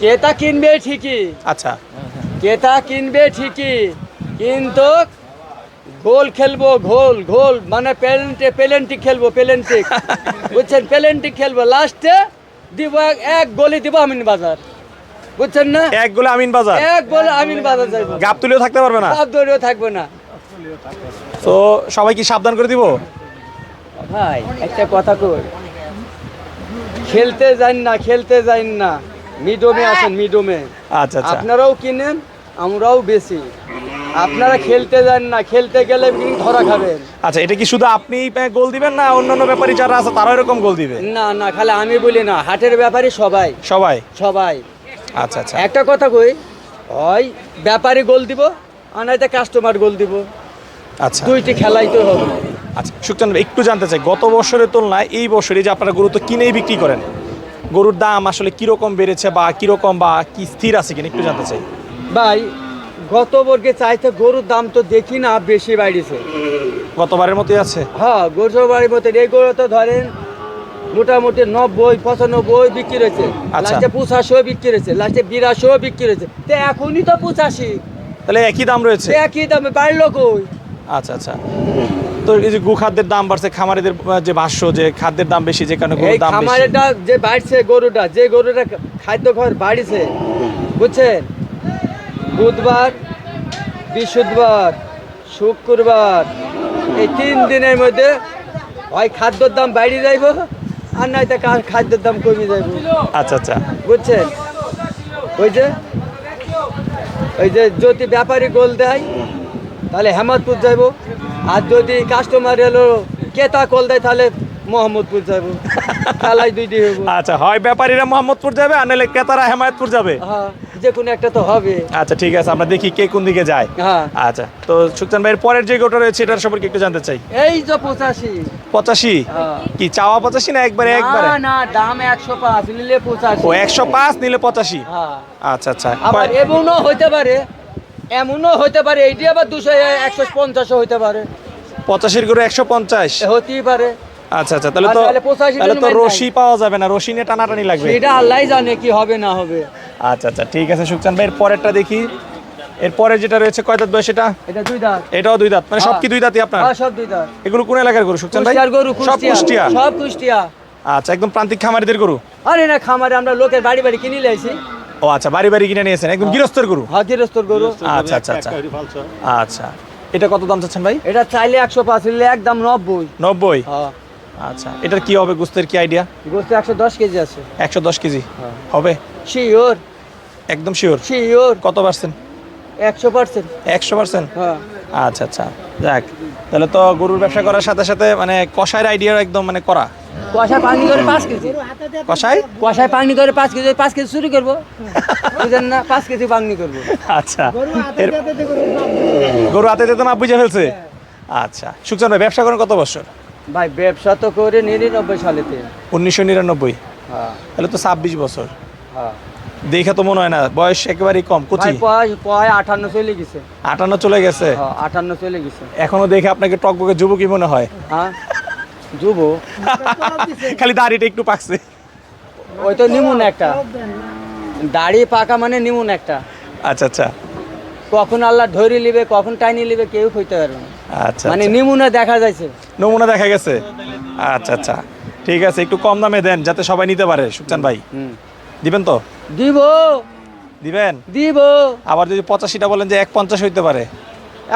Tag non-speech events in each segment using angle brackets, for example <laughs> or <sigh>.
ক্রেতা কিনবে ঠিকই। আচ্ছা। ক্রেতা কিনবে ঠিকই কিন্তু গোল খেলব গোল গোল মানে পেলেন্টে পেলেন্টি খেলব পেলেন্টি <laughs> বুঝছেন? পেলেন্টি খেলব লাস্টে দিব এক- এক গোলি দিব আমিন বাজার। বুঝছেন না? এক গোলে আমিন বাজার। এক গোল আমিন বাজার যাইবো। গাপ তুলেও থাকতে পারবে না? সব দৌড়েও থাকব না। তো সবাই কি সাবধান করে দিব? ভাই একটা কথা কই। খেলতে যান না খেলতে যান না। মিডোমে আসেন মিডোমে। আচ্ছা আচ্ছা। আপনারাও কিনেন আমরাও বেশি আপনারা খেলতে যান না খেলতে গেলে কিন্তু ধরা খাবেন। আচ্ছা এটা কি শুধু আপনি গোল দিবেন না অন্যান্য ব্যাপারী যারা আছে তারা এরকম গোল দিবে? না না খালি আমি বলি না হাটের ব্যাপারে সবাই। সবাই? সবাই। আচ্ছা আচ্ছা। একটা কথা কই হয় ব্যাপারী গোল দিব আর নয়তো কাস্টমার গোল দিব। আচ্ছা। দুইটি খেলাই তো হবে। আচ্ছা সুখচান একটু জানতে চাই গত বছরের তুলনায় এই বছরে যে আপনারা গরু তো কিনেই বিক্রি করেন? গরুর দাম আসলে কীরকম বেড়েছে বা কীরকম বা কি স্থির আছে কিনা একটু জানতে চাই। ভাই গত বর্গে চাইতে গরুর দাম তো দেখি না বেশি বাড়িছে গতবারের মতোই আছে? হ্যাঁ গরুর বাড়ির মতো এই গরু তো ধরেন মোটামুটি নব্বই পঁচানব্বই বিক্রি হয়েছে। আচ্ছা। লাস্টে পঁচাশিও বিক্রি হয়েছে লাস্টে বিরাশিও বিক্রি হয়েছে। তো এখনই তো পঁচাশি। তাহলে একই দাম রয়েছে? একই দামে বাড়লো কই? আচ্ছা আচ্ছা। তো এই যে গু খাদ্যের দাম বাড়ছে খামারিদের যে ভাষ্য যে খাদ্যের দাম বেশি যে কারণে গরুর দাম খামারেটা যে বাড়ছে গরুটা যে গরুটা খাদ্য ঘর বাড়িছে বুঝছেন? বুধবার বৃহস্পতিবার শুক্রবার এই তিন দিনের মধ্যে হয় খাদ্যর দাম বাড়ি যাইব আর নয়তো কা- খাদ্যের দাম কমে যাইব। আচ্ছা আচ্ছা। বুঝছেন? ওই যে ওই যে যদি ব্যাপারী গোল দেয় তাহলে হেমাদপুর যাইব। আর যদি কাস্টমার এলো কেতা কল দেয় তাহলে মোহাম্মদপুর যাইব। খেলাই দুইটি হইব। আচ্ছা হয় ব্যাপারীরা মোহাম্মদপুর যাবে আর নাহলে ক্রেতারা হেমায়তপুর যাবে? হ্যাঁ যে কোনো একটা তো হবে। আচ্ছা ঠিক আছে আমরা দেখি কে কোন দিকে যায়। হ্যাঁ। আচ্ছা তো সুখচান ভাইয়ের পরের যে গোটা রয়েছে এটার সম্পর্কে একটু জানতে চাই। এই যে পঁচাশি। পঁচাশি? হ্যাঁ। কি চাওয়া পঁচাশি না একবারে একবারে? না না দাম একশো পাঁচ নিলে পঁচাশি। ও একশো পাঁচ নিলে পঁচাশি। হ্যাঁ। আচ্ছা আচ্ছা। আবার এমনও হইতে পারে এমনও হইতে পারে এইটি আবার দুশো একশো পঞ্চাশও হইতে পারে। পঁচাশির করে একশো পঞ্চাশ? হতেই পারে। আচ্ছা আচ্ছা তাহলে তো তাহলে তো রশি পাওয়া যাবে না রশি নিয়ে টানাটানি লাগবে। সেটা আল্লাহ জানে কি হবে না হবে। আচ্ছা আচ্ছা ঠিক আছে সুখচান ভাই এর পরেরটা দেখি। এর পরে যেটা রয়েছে কয় দাঁত বয়স এটা এটা দুই দাঁত। এটাও দুই দাঁত মানে সব কি দুই দাঁতই আপনার? হ্যাঁ সব দুই দাঁত। এগুলো কোন এলাকার গরু সুখচান ভাই? সব কুষ্টিয়া। সব কুষ্টিয়া। আচ্ছা একদম প্রান্তিক খামারিদের গরু? আরে না খামারে আমরা লোকের বাড়ি বাড়ি কিনে লাইছি ও আচ্ছা বাড়ি বাড়ি কিনে নিয়েছেন একদম গৃহস্থের গরু? হাজিরস্তর গরু। আচ্ছা আচ্ছা আচ্ছা। আচ্ছা এটা কত দাম চাচ্ছেন ভাই? এটা চাইলে একশো পাঁচ নিলে একদম নব্বই। নব্বই? হ্যাঁ। আচ্ছা এটার কি হবে গুস্তের কি আইডিয়া গোস্তে একশো দশ কেজি আছে। একশো দশ কেজি? হ্যাঁ। হবে? শিওর। একদম শিওর। শিওর। কত পার্সেন্ট? একশো পার্সেন্ট। একশো পার্সেন্ট? হ্যাঁ। আচ্ছা আচ্ছা। যাক তাহলে তো গরুর ব্যবসা করার সাথে সাথে মানে কষায়ের আইডিয়া একদম মানে করা। কষায় পানি করে পাঁচ কেজি। কষাই? কষায় পানি করে পাঁচ কেজি পাঁচ কেজি শুরু করব। বুঝলেন না? পাঁচ কেজি পানি করব। আচ্ছা। গরু হাতে যেতে না বুঝে ফেলছে? আচ্ছা। সুখচান ভাই ব্যবসা করেন কত বছর? ভাই ব্যবসা তো করে নিরানব্বই সালেতে। উনিশশো নিরানব্বই। হ্যাঁ। তাহলে তো ছাব্বিশ বছর। হ্যাঁ। দেখে তো মনে হয় না বয়স একেবারেই কম কুচি। পয় আটান্ন চলে গেছে। আটান্ন চলে গেছে? আটান্ন চলে গেছে। এখনও দেখে আপনাকে টকবকে যুবকই মনে হয়? হ্যাঁ? যুব <laughs> খালি দাড়িটা একটু পাকছে। ওই তো নিমুন একটা। দাড়ি পাকা মানে নিমুন একটা। আচ্ছা আচ্ছা। কখন আল্লাহ ধরে নিবে কখন টাইনি নিবে কেউ কইতে পারবে না। আচ্ছা মানে আচ্ছা। নিমুনে দেখা যাচ্ছে নমুনা দেখা গেছে? আচ্ছা আচ্ছা। ঠিক আছে একটু কম দামে দেন যাতে সবাই নিতে পারে সুখচান ভাই। হুম। দিবেন তো? দিব। দিবেন? দিব। আবার যদি পঁচাশিটা বলেন যে এক পঞ্চাশ হইতে পারে।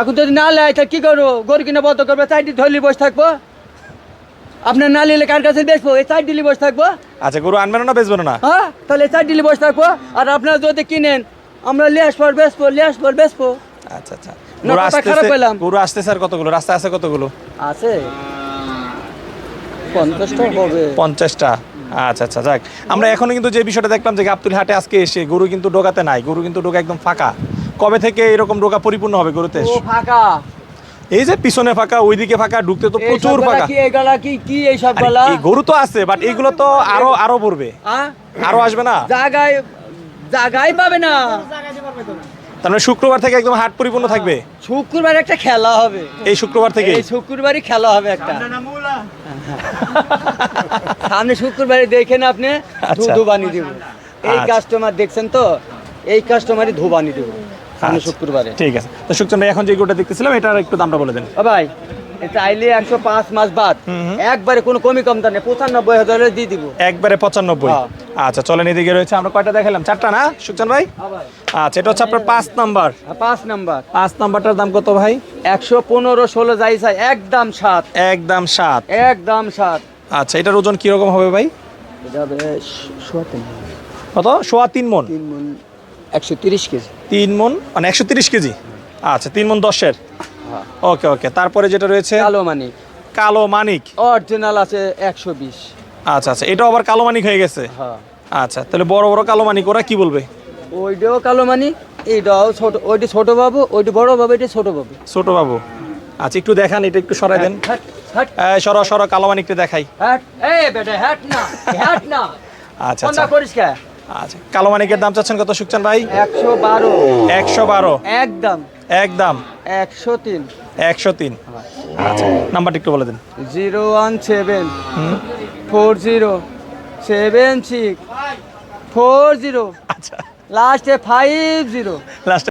এখন যদি না লেয় তা কি করব? গরু কিনে বন্ধ করবে চারটি ধরলি বসে থাকব। আপনার না নিলে কার কাছে বেচবো? এই চার ডিলি বসে থাকব। আচ্ছা গরু আনবেন না বেচবেন না? হ্যাঁ তাহলে চার ডিলি বসে থাকব। আর আপনারা যদি কিনেন আমরা লিয়াস পর বেচবো লিয়াস পর বেচবো। আচ্ছা আচ্ছা। গরু খারাপ পেলাম। গরু আসতেছে আর কতগুলো? রাস্তায় আছে কতগুলো? আছে। পঞ্চাশটা হবে। পঞ্চাশটা। আচ্ছা আচ্ছা যাক। আমরা এখনও কিন্তু যে বিষয়টা দেখলাম যে গাবতুল হাটে আজকে এসে গরু কিন্তু ডোকাতে নাই গরু কিন্তু ডোকা একদম ফাঁকা। কবে থেকে এরকম ডোকা পরিপূর্ণ হবে গরুতে? ফাঁকা। এই যে পিছনে ফাঁকা ওইদিকে ফাঁকা ঢুকতে তো প্রচুর ফাঁকা। কি এগুলা কি কি এই সব আরে, গলা এই গরু তো আছে বাট এইগুলো তো আরও আরও পড়বে। আরও আসবে না? জায়গায় জায়গায় পাবে না। তার মানে শুক্রবার থেকে একদম হাট পরিপূর্ণ থাকবে? শুক্রবার একটা খেলা হবে। এই শুক্রবার থেকে এই শুক্রবারই খেলা হবে একটা। <laughs> সামনে শুক্রবারে দেখেন আপনি আচ্ছা। বানিয়ে এই আচ্ছা। কাস্টমার দেখছেন তো? এই কাস্টমারই ধুবানি দেবো সামনে আচ্ছা। শুক্রবারে। ঠিক আছে। তো ভাই এখন যে গরুটা দেখতেছিলাম এটার একটু দামটা বলে দেন। ভাই আইলে একশো পাঁচ মাস বাদ। একবারে কোনো কমি কম দাম নেই পঁচানব্বই হাজার দিয়ে দিব। একবারে পঁচানব্বই। হ্যাঁ। আচ্ছা চলেন এদিকে রয়েছে আমরা কয়টা দেখালাম? চারটা না সুখচান ভাই? হ্যাঁ আচ্ছা এটা হচ্ছে আপনার পাঁচ নাম্বার। পাঁচ নাম্বার। পাঁচ নাম্বারটার দাম কত ভাই? একশো পনেরো ষোলো যাই চাই একদম সাত। একদম সাত। একদম সাত। আচ্ছা এটার ওজন কীরকম হবে ভাই? এটা হবে সোয়া তিন। কত? সোয়া তিন মন তিন মন একশো তিরিশ কেজি। তিন মন মানে একশো তিরিশ কেজি? আচ্ছা তিন মন দশের। হ্যাঁ। ওকে ওকে। তারপরে যেটা রয়েছে? কালো মানি কালো মানিক। অরিজিনাল আছে একশো বিশ। আচ্ছা আচ্ছা এটাও আবার কালো মানিক হয়ে গেছে? হ্যাঁ। আচ্ছা তাহলে বড় বড় কালো মানিক ওরা কি বলবে? ওইটাও কালো মানি এইটাও ছোট ওইটি ছোট বাবু ওইটি বড় বাবু এটি ছোট বাবু। ছোট বাবু। আচ্ছা একটু দেখান এটা একটু সরাই দেন। সরো সরো কালো মানিকটা দেখাই। হ্যাট এই বেটা হ্যাট না হ্যাট না। <laughs> আচ্ছা আচ্ছা। আচ্ছা কালো মানিকের দাম চাচ্ছেন কত সুখচান ভাই? একশো বারো। একশো বারো। একদম। একদম। একশো তিন। একশো তিন। আচ্ছা নাম্বারটা একটু বলে দেন। Zero one seven. Four zero. Seven six. Four zero. আচ্ছা। লাস্টে ফাইভ জিরো। লাস্ট